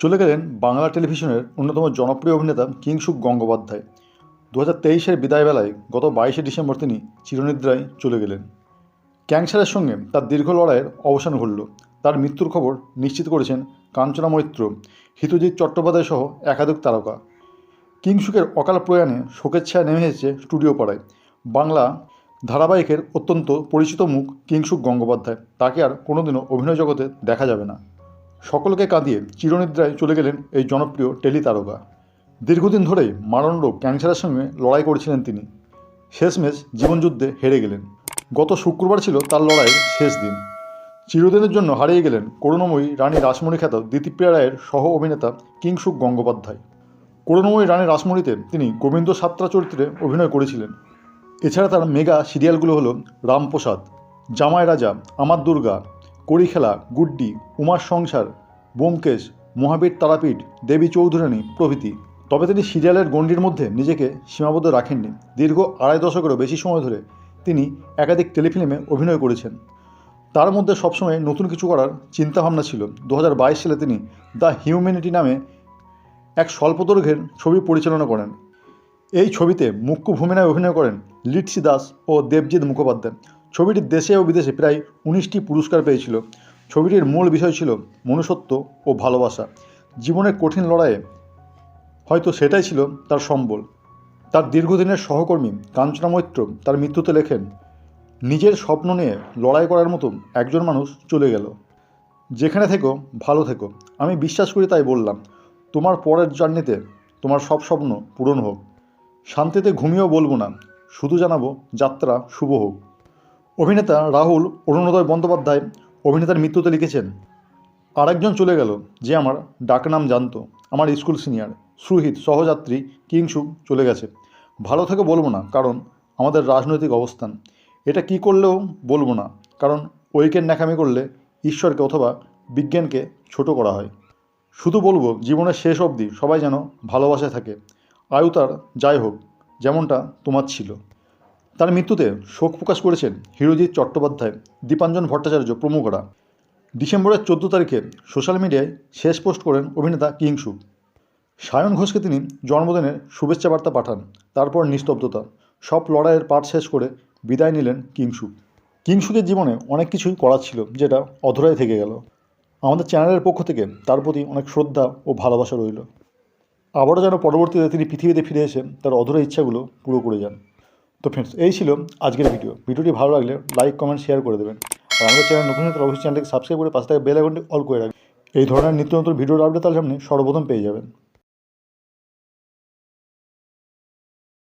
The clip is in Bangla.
চলে গেলেন বাংলা টেলিভিশনের অন্যতম জনপ্রিয় অভিনেতা কিংসুক গঙ্গোপাধ্যায়। দু হাজার তেইশের বিদায়বেলায় গত বাইশে ডিসেম্বর তিনি চিরনিদ্রায় চলে গেলেন। ক্যান্সারের সঙ্গে তার দীর্ঘ লড়াইয়ের অবসান ঘটল। তার মৃত্যুর খবর নিশ্চিত করেছেন কাঞ্চনা মৈত্র, হিতজিৎ চট্টোপাধ্যায় সহ একাধিক তারকা। কিংসুকের অকাল প্রয়াণে শোকের ছায়া নেমে এসেছে স্টুডিও পাড়ায়। বাংলা ধারাবাহিকের অত্যন্ত পরিচিত মুখ কিংসুক গঙ্গোপাধ্যায়। তাকে আর কোনোদিনও অভিনয় জগতে দেখা যাবে না। সকলকে কাঁদিয়ে চিরনিদ্রায় চলে গেলেন এই জনপ্রিয় টেলি তারকা। দীর্ঘদিন ধরেই মারণ রোগ ক্যান্সারের সঙ্গে লড়াই করেছিলেন তিনি। শেষমেশ জীবনযুদ্ধে হেরে গেলেন। গত শুক্রবার ছিল তার লড়াইয়ের শেষ দিন। চিরদিনের জন্য হারিয়ে গেলেন করুণাময়ী রানী রাসমণি খ্যাত দ্বিতীপ্রিয়া রায়ের সহ অভিনেতা কিংসুক গঙ্গোপাধ্যায়। করুণাময়ী রানী রাসমণিতে তিনি গোবিন্দ সাত্রা চরিত্রে অভিনয় করেছিলেন। এছাড়া তার মেগা সিরিয়ালগুলো হলো রামপ্রসাদ, জামাই রাজা, আমার দুর্গা কড়িখেলা, গুড্ডি, উমার সংসার বোমকেশ মহাবীর তারাপীঠ, দেবী চৌধুরানী প্রভৃতি। তবে তিনি সিরিয়ালের গণ্ডির মধ্যে নিজেকে সীমাবদ্ধ রাখেননি। দীর্ঘ আড়াই দশকেরও বেশি সময় ধরে তিনি একাধিক টেলিফিল্মে অভিনয় করেছেন। তার মধ্যে সবসময় নতুন কিছু করার চিন্তাভাবনা ছিল। দু হাজার বাইশ সালে তিনি দ্য হিউম্যানিটি নামে এক স্বল্পদৈর্ঘ্যের ছবি পরিচালনা করেন। এই ছবিতে মুখ্য ভূমিকায় অভিনয় করেন লিটসি দাস ও দেবজিৎ মুখোপাধ্যায়। ছবিটি দেশে ও বিদেশে প্রায় উনিশটি পুরস্কার পেয়েছিল। ছবিটির মূল বিষয় ছিল মনুষ্যত্ব ও ভালোবাসা। জীবনের কঠিন লড়াইয়ে হয়তো সেটাই ছিল তার সম্বল। তার দীর্ঘদিনের সহকর্মী কাঞ্চনা মৈত্র তার মৃত্যুতে লেখেন, নিজের স্বপ্ন নিয়ে লড়াই করার মতো একজন মানুষ চলে গেল। যেখানে থেকো, ভালো থেকো। আমি বিশ্বাস করি তাই বললাম, তোমার পরের জার্নিতে তোমার সব স্বপ্ন পূরণ হোক। শান্তিতে ঘুমিয়েও বলব না, শুধু জানাব যাত্রা শুভ হোক। অভিনেতা রাহুল অরুণোদয় বন্দ্যোপাধ্যায় অভিনেতার মৃত্যুতে লিখেছেন, আরেকজন চলে গেল, যে আমার ডাকনাম জানতো, আমার স্কুল সিনিয়র, সুহিত, সহযাত্রী কিংসুক চলে গেছে। ভালো থেকে বলব না, কারণ আমাদের রাজনৈতিক অবস্থান। এটা কি করলেও বলব না, কারণ ঐক্যের ন্যাকামি করলে ঈশ্বরকে অথবা বিজ্ঞানকে ছোট করা হয়। শুধু বলব, জীবনের শেষ অবধি সবাই যেন ভালোবাসায় থাকে। আয়ু তার যাই হোক, যেমনটা তোমার ছিল। তার মৃত্যুতে শোক প্রকাশ করেছেন হিরোজিৎ চট্টোপাধ্যায়, দীপাঞ্জন ভট্টাচার্য প্রমুখরা। ডিসেম্বরের চোদ্দ তারিখে সোশ্যাল মিডিয়ায় শেষ পোস্ট করেন অভিনেতা কিংসু। সায়ন ঘোষকে তিনি জন্মদিনের শুভেচ্ছা বার্তা পাঠান, তারপর নিস্তব্ধতা। সব লড়াইয়ের পাঠ শেষ করে বিদায় নিলেন কিংসু। কিংসুকের জীবনে অনেক কিছুই করার ছিল যেটা অধরাই থেকে গেল। আমাদের চ্যানেলের পক্ষ থেকে তার প্রতি অনেক শ্রদ্ধা ও ভালোবাসা রইল। আবারও যেন পরবর্তীতে তিনি পৃথিবীতে ফিরে এসে তার অধরা ইচ্ছাগুলো পুরো করে যান। তো ফ্রেন্ডস এই ছিল আজকের ভিডিও ভিডিওটি ভালো লাগলে লাইক কমেন্ট শেয়ার করে দেবেন। আর আমাদের চ্যানেল নতুন নতুন অবশ্যই চ্যানেলটিকে সাবস্ক্রাইব করে পাশে থেকে বেল আইকনটি অল করে রাখবেন। এই ধরনের নিত্য নতুন ভিডিওর আপডেট তাহলে সামনে সর্বপ্রথম পেয়ে যাবেন।